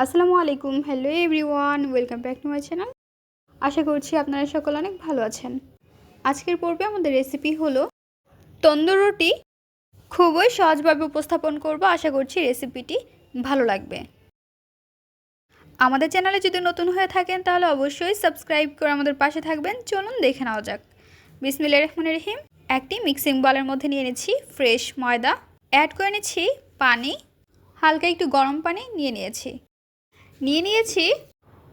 আসসালামু আলাইকুম hello everyone welcome back to my channel আশা করছি আপনারা সকল অনেক ভালো আছেন। আজকের পর্বে আমাদের রেসিপি হলো তন্দুর রুটি। খুবই সহজভাবে উপস্থাপন করব, আশা করছি রেসিপিটি ভালো লাগবে। আমাদের চ্যানেলে যদি নতুন হয়ে থাকেন, তাহলে অবশ্যই সাবস্ক্রাইব করে আমাদের পাশে থাকবেন। চলুন দেখে নেওয়া যাক। বিসমিল্লা রহমান রহিম, একটি মিক্সিং বলের মধ্যে নিয়ে নিচ্ছি ফ্রেশ ময়দা। অ্যাড করে নিচ্ছি পানি। হালকা একটু গরম পানি নিয়ে নিয়েছি। নিয়ে নিয়েছি।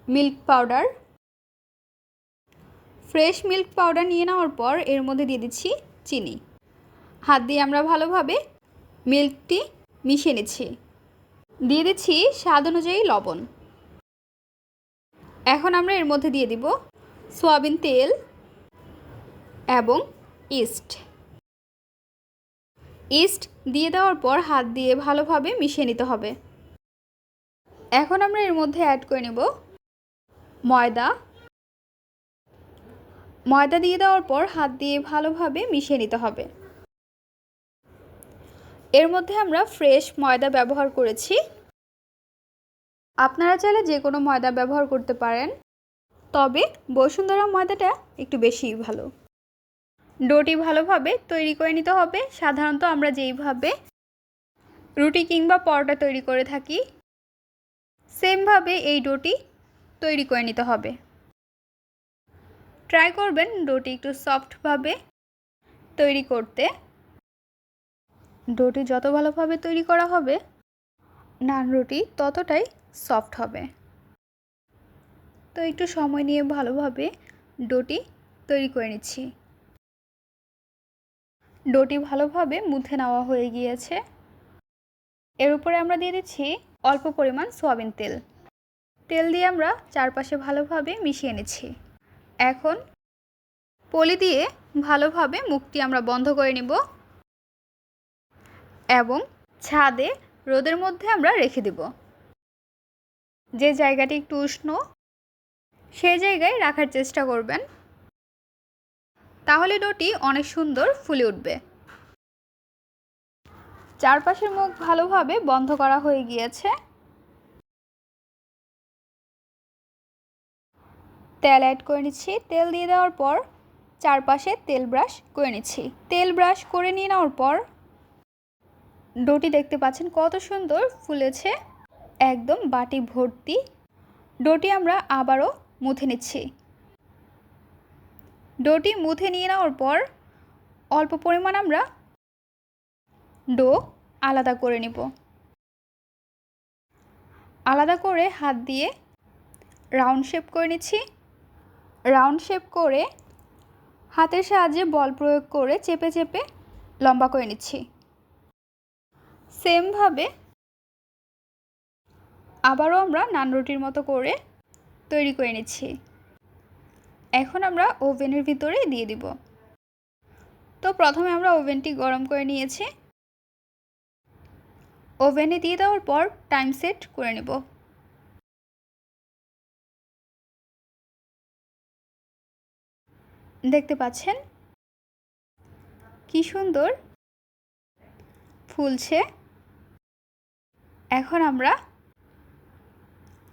Milk powder. Fresh milk powder নিয়ে নেওয়ার পর এর মধ্যে দিয়ে দিচ্ছি চিনি। হাত দিয়ে আমরা ভালোভাবে মিল্কটি মিশিয়ে নিচ্ছি। দিয়ে দিচ্ছি স্বাদ অনুযায়ী লবণ। এখন আমরা এর মধ্যে দিয়ে দিব সয়াবিন তেল এবং ইস্ট। ইস্ট দিয়ে দেওয়ার পর হাত দিয়ে ভালোভাবে মিশিয়ে নিতে হবে। এখন আমরা এর মধ্যে অ্যাড করে নেব ময়দা। ময়দা দিয়ে দেওয়ার পর হাত দিয়ে ভালোভাবে মিশিয়ে নিতে হবে। এর মধ্যে আমরা ফ্রেশ ময়দা ব্যবহার করেছি। আপনারা চাইলে যে কোনো ময়দা ব্যবহার করতে পারেন, তবে বসুন্ধরা ময়দাটা একটু বেশিই ভালো। ডোটি ভালোভাবে তৈরি করে নিতে হবে। সাধারণত আমরা যেইভাবে রুটি কিংবা পরোটা তৈরি করে থাকি সেমভাবে এই ডোটি তৈরি করে নিতে হবে। ট্রাই করবেন ডোটি একটু সফটভাবে তৈরি করতে। ডোটি যত ভালোভাবে তৈরি করা হবে, নান রুটি ততটাই সফট হবে। তো একটু সময় নিয়ে ভালোভাবে ডোটি তৈরি করে নিচ্ছি। ডোটি ভালোভাবে মুথে নেওয়া হয়ে গিয়েছে। এর উপরে আমরা দিয়ে দিচ্ছি অল্প পরিমাণ সোয়াবিন তেল। তেল দিয়ে আমরা চারপাশে ভালোভাবে মিশিয়ে নিচ্ছি। এখন পলি দিয়ে ভালোভাবে মুখটি আমরা বন্ধ করে নিব এবং ছাদে রোদের মধ্যে আমরা রেখে দেব। যে জায়গাটি একটু উষ্ণ, সেই জায়গায় রাখার চেষ্টা করবেন। তাহলে ডোটি অনেক সুন্দর ফুলে উঠবে। চারপাশের মুখ ভালোভাবে বন্ধ করা হয়ে গিয়েছে। তেল অ্যাড করে নিচ্ছি। তেল দিয়ে দেওয়ার পর চারপাশে তেল ব্রাশ করে নিচ্ছি। তেল ব্রাশ করে নিয়ে নেওয়ার পর ডোটি দেখতে পাচ্ছেন কত সুন্দর ফুলেছে। একদম বাটি ভর্তি। ডোটি আমরা আবারও মুথে নিচ্ছি। ডোটি মুথে নিয়ে নেওয়ার পর অল্প পরিমাণ আমরা ডো আলাদা করে নিব। আলাদা করে হাত দিয়ে রাউন্ড শেপ করে নিচ্ছি। রাউন্ড শেপ করে হাতের সাহায্যে বল প্রয়োগ করে চেপে চেপে লম্বা করে নিচ্ছি। সেমভাবে আবারও আমরা নান রুটির মতো করে তৈরি করে নিচ্ছি। এখন আমরা ওভেনের ভিতরে দিয়ে দিব। তো প্রথমে আমরা ওভেনটি গরম করে নিয়েছি। ওভেনে দিয়ে দেওয়ার পর টাইম সেট করে নেব। দেখতে পাচ্ছেন? কি সুন্দর। ফুলছে। এখন আমরা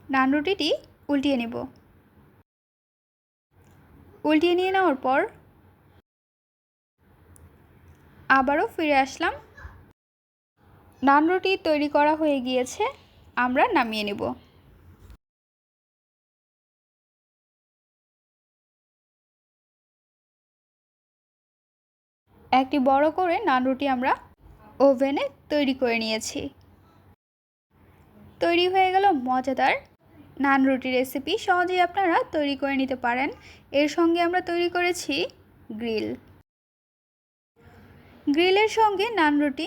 নান রুটিটি উল্টিয়ে নেব। উল্টিয়ে নিয়ে নেওয়ার পর আবারও ফিরে আসলাম নান রুটি তৈরি করা হয়ে গিয়েছে, আমরা নামিয়ে নেব। একটি বড় করে নান রুটি আমরা ওভেনে তৈরি করে নিয়েছি। তৈরি হয়ে গেল মজাদার নান রুটি রেসিপি। সহজেই আপনারা তৈরি করে নিতে পারেন। এর সঙ্গে আমরা তৈরি করেছি গ্রিল। গ্রিলের সঙ্গে নান রুটি